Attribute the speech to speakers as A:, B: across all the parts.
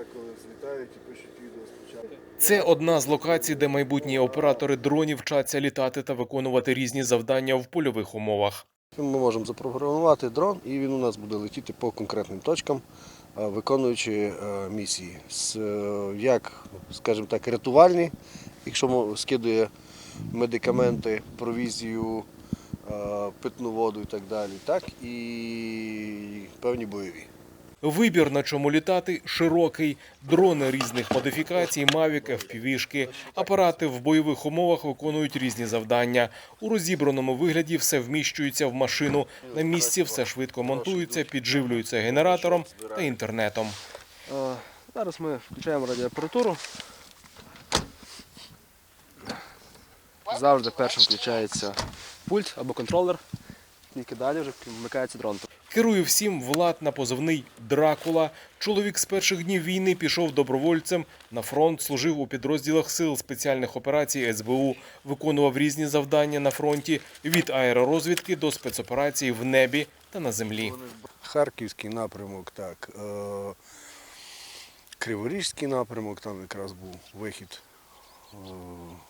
A: деколи злітають і пишуть відео спочатку.
B: Це одна з локацій, де майбутні оператори дронів вчаться літати та виконувати різні завдання в польових умовах.
A: Ми можемо запрограмувати дрон, і він у нас буде летіти по конкретним точкам, е, виконуючи е, місії. Е, Як, скажімо так, рятувальні, якщо скидує медикаменти, провізію, питну воду і так далі, так і певні бойові.
B: Вибір на чому літати широкий. Дрони різних модифікацій, мавік, FPV-шки. Апарати в бойових умовах виконують різні завдання. У розібраному вигляді все вміщується в машину. На місці все швидко монтується, підживлюється генератором та інтернетом.
C: Е, Зараз ми включаємо радіоапаратуру. Завжди першим включається пульт або контролер. Тільки далі вже вмикається дрон.
B: Керує всім Влад на позивний Дракула. Чоловік з перших днів війни пішов добровольцем на фронт, служив у підрозділах сил спеціальних операцій СБУ, виконував різні завдання на фронті від аеророзвідки до спецоперацій в небі та на землі.
A: Харківський напрямок, так. Е, Криворізький напрямок, там якраз був вихід,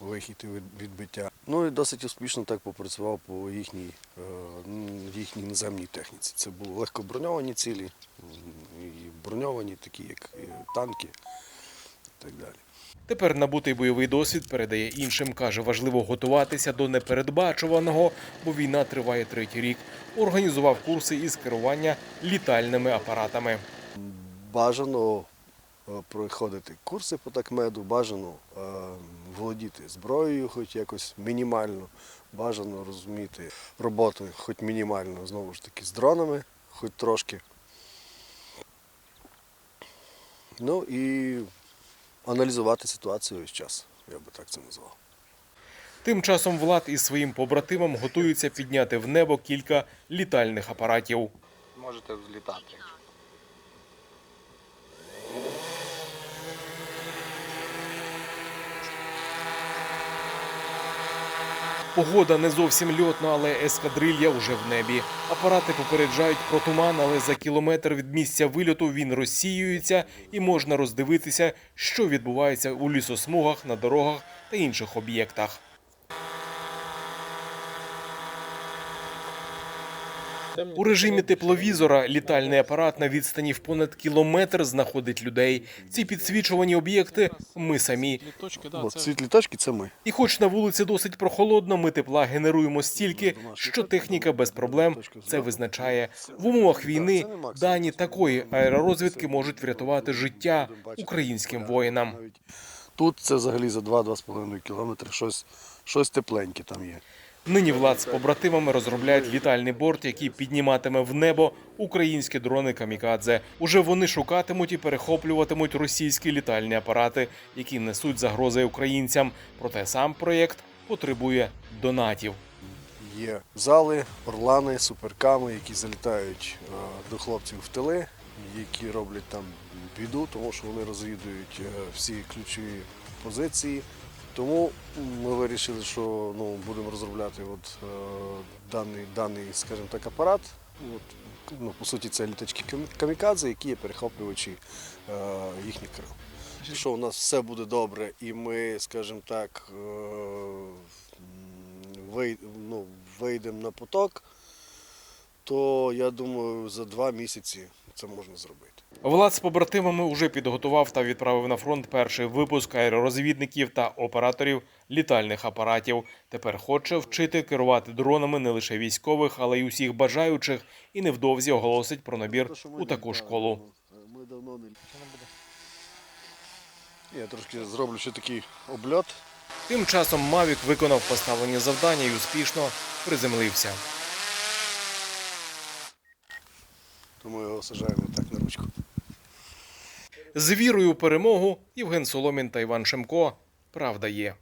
A: вихід і від- відбиття. Ну і досить успішно так попрацював по їхній, е, їхній наземній техніці. Це були легко броньовані цілі, і броньовані, такі як е, танки і так далі.
B: Тепер набутий бойовий досвід передає іншим. каже, важливо готуватися до непередбачуваного, бо війна триває третій рік. Організував курси із керування літальними апаратами.
A: Бажано е, проходити курси по такмеду, бажано е, володіти зброєю, хоч якось мінімально, бажано розуміти роботу, хоч мінімально, знову ж таки, з дронами, хоч трошки. Ну і аналізувати ситуацію весь час, я би так це назвав.
B: Тим часом Влад із своїм побратимом готується підняти в небо кілька літальних апаратів.
C: Можете взлітати.
B: Погода не зовсім льотна, але ескадрилья вже в небі. Апарати попереджають про туман, але за кілометр від місця вильоту він розсіюється і можна роздивитися, що відбувається у лісосмугах, на дорогах та інших об'єктах. У режимі тепловізора літальний апарат на відстані в понад кілометр знаходить людей. Ці підсвічувані об'єкти ми самі.
A: От світлі точки це ми.
B: І хоч на вулиці досить прохолодно, ми тепла генеруємо стільки, що техніка без проблем це визначає. В умовах війни дані такої аеророзвідки можуть врятувати життя українським воїнам.
A: Тут це взагалі за 2-2,5 кілометри щось, щось тепленьке там є.
B: Нині влад з побратимами розробляють літальний борт, який підніматиме в небо українські дрони камікадзе. Уже вони шукатимуть і перехоплюватимуть російські літальні апарати, які несуть загрози українцям. Проте сам проєкт потребує донатів.
A: Є зали, орлани, суперками, які залітають е, до хлопців в тили, які роблять там біду, тому що вони розвідують е, всі ключові позиції. Тому ми вирішили, що ну, будемо розробляти от, е, даний, даний, скажімо так, апарат. От, ну, по суті, це літачки камікадзе, які є перехоплювачі е, їхніх крил. Якщо у нас все буде добре і ми, скажімо так, е, ну, вийдемо на поток, то я думаю, за два місяці це можна зробити.
B: Влад з побратимами уже підготував та відправив на фронт перший випуск аеророзвідників та операторів літальних апаратів. Тепер хоче вчити керувати дронами не лише військових, але й усіх бажаючих, і невдовзі оголосить про набір у таку школу.
A: Ми давно не я трошки зроблю ще такий обльот.
B: Тим часом Мавік виконав поставлені завдання і успішно приземлився.
A: Тому його сажаємо так на ручку.
B: З вірою у перемогу Євген Соломін та Іван Шемко. Правда є.